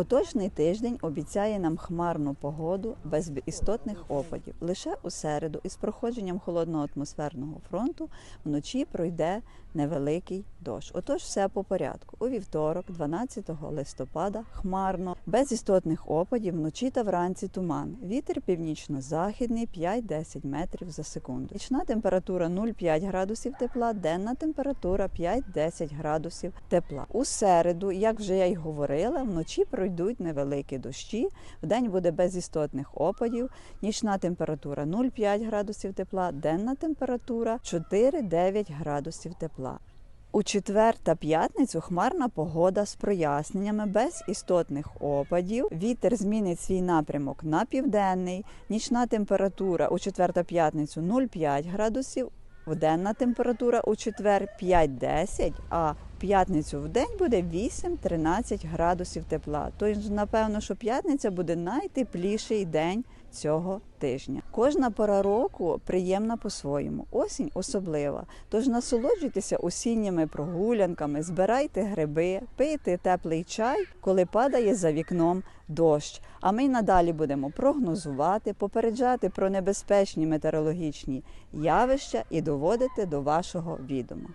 Поточний тиждень обіцяє нам хмарну погоду без істотних опадів. Лише у середу із проходженням холодного атмосферного фронту вночі пройде невеликий дощ. Отож, все по порядку. У вівторок, 12 листопада, хмарно, без істотних опадів, вночі та вранці туман. Вітер північно-західний 5-10 метрів за секунду. Нічна температура 0,5 градусів тепла, денна температура 5-10 градусів тепла. У середу, як вже я й говорила, вночі пройдуть невеликі дощі. Вдень буде без істотних опадів. Нічна температура 0,5 градусів тепла, денна температура 4-9 градусів тепла. У четвер та п'ятницю хмарна погода з проясненнями без істотних опадів. Вітер змінить свій напрямок на південний. Нічна температура у четвер та п'ятницю 0,5 градусів. Денна температура у четвер 5-10, а п'ятницю в день буде 8-13 градусів тепла. Тож, напевно, що п'ятниця буде найтепліший день цього тижня. Кожна пора року приємна по-своєму, осінь особлива. Тож насолоджуйтеся осінніми прогулянками, збирайте гриби, пийте теплий чай, коли падає за вікном дощ. А ми надалі будемо прогнозувати, попереджати про небезпечні метеорологічні явища і доводити до вашого відома.